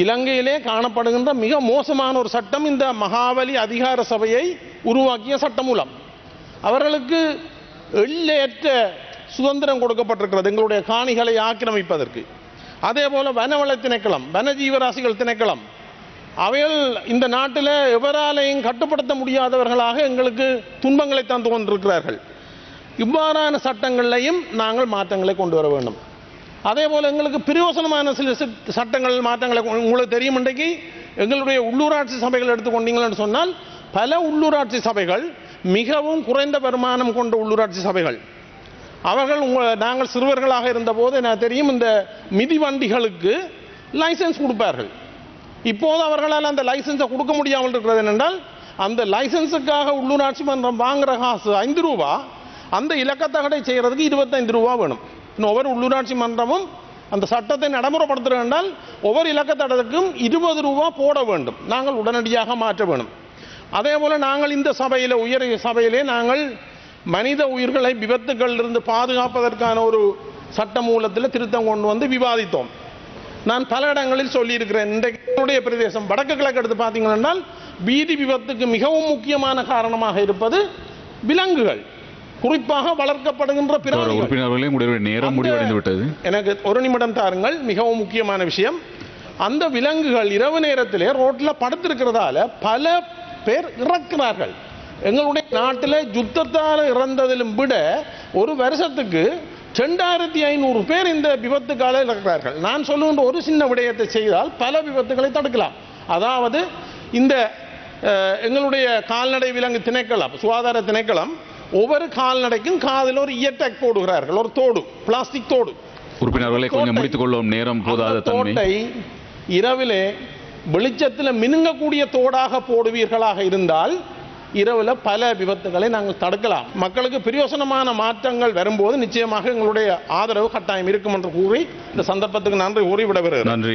இலங்கையிலே காணப்படுகின்ற மிக மோசமான ஒரு சட்டம் இந்த மகாவலி அதிகார சபையை உருவாக்கிய சட்டமூலம் அவர்களுக்கு எல்லையற்ற சுதந்திரம் கொடுக்கப்பட்டிருக்கிறது எங்களுடைய காணிகளை ஆக்கிரமிப்பதற்கு. அதே போல வனவள திணைக்களம் வனஜீவராசிகள் திணைக்களம் அவைகள் இந்த நாட்டில் எவராலையும் கட்டுப்படுத்த முடியாதவர்களாக எங்களுக்கு துன்பங்களை தந்து கொண்டிருக்கிறார்கள். இவ்வாறான சட்டங்களையும் நாங்கள் மாற்றங்களை கொண்டு வர வேண்டும். அதே போல் எங்களுக்கு பிரயோசனமான சில சட்டங்கள் மாற்றங்களை உங்களுக்கு தெரியும் இன்றைக்கு. எங்களுடைய உள்ளூராட்சி சபைகள் எடுத்துக்கொண்டீங்கன்னு சொன்னால் பல உள்ளூராட்சி சபைகள் மிகவும் குறைந்த வருமானம் கொண்ட உள்ளூராட்சி சபைகள். அவர்கள் உங்கள் நாங்கள் சிறுவர்களாக இருந்தபோது எனக்கு தெரியும் இந்த மிதிவண்டிகளுக்கு லைசன்ஸ் கொடுப்பார்கள். இப்போது அவர்களால் அந்த லைசென்ஸை கொடுக்க முடியாமல் இருக்கிறது என்னென்றால் அந்த லைசென்ஸுக்காக உள்ளூராட்சி மன்றம் வாங்குகிற காசு ஐந்து ரூபா அந்த இலக்கத்தகடை செய்கிறதுக்கு இருபத்தைந்து ரூபா வேணும். இன்னும் ஒவ்வொரு உள்ளூராட்சி மன்றமும் அந்த சட்டத்தை நடைமுறைப்படுத்த என்றால் ஒவ்வொரு இலக்கத்தடத்துக்கும் இருபது ரூபா போட வேண்டும். நாங்கள் உடனடியாக மாற்ற வேண்டும். அதே போல் நாங்கள் இந்த சபையில் உயர் சபையிலே நாங்கள் மனித உயிர்களை விபத்துக்களிலிருந்து பாதுகாப்பதற்கான ஒரு சட்ட மூலத்தில் திருத்தம் கொண்டு வந்து விவாதித்தோம். நான் பல இடங்களில் சொல்லியிருக்கிறேன். இன்றைக்கு பிரதேசம் வடக்கு கிழக்கு எடுத்து பார்த்தீங்கன்னா வீதி விபத்துக்கு மிகவும் முக்கியமான காரணமாக இருப்பது விலங்குகள். குறிப்பாக வளர்க்கப்படுகின்ற உறுப்பினர்களே உங்களுடைய நேரம் முடிவடைந்து விட்டது எனக்கு ஒரு நிமிடம் தாருங்கள். மிகவும் முக்கியமான விஷயம் அந்த விலங்குகள் இரவு நேரத்திலே ரோட்ல படுத்திருக்கிறதால பல பேர் இறக்கிறார்கள் எங்களுடைய நாட்டில் யுத்தத்தால் இறந்ததிலும் விட ஒரு வருஷத்துக்கு ரெண்டாயிரத்தி ஐநூறு பேர் இந்த விபத்துக்கால இறக்கிறார்கள். நான் சொல்லுகின்ற ஒரு சின்ன விடயத்தை செய்தால் பல விபத்துகளை தடுக்கலாம். அதாவது இந்த எங்களுடைய கால்நடை விலங்கு திணைக்களம் சுகாதார திணைக்களம் ஒவ்வொரு கால்நடைக்கும் காதில் ஒரு இயர்டேக் போடுகிறார்கள். ஒரு தோடு பிளாஸ்டிக் தோடு. உறுப்பினர்களை கொஞ்சம் முடித்துக் கொள்ளும் நேரம் போதாத தோட்டை இரவிலே வெளிச்சத்தில் மினுங்கக்கூடிய தோடாக போடுவீர்களாக இருந்தால் இரவுல பல விபத்துகளை நாங்கள் தடுக்கலாம். மக்களுக்கு பிரயோசனமான மாற்றங்கள் வரும்போது நிச்சயமாக எங்களுடைய ஆதரவு கட்டாயம் இருக்கும் என்று கூறி இந்த சந்தர்ப்பத்துக்கு நன்றி கூறி விடைபெறுகிறேன். நன்றி.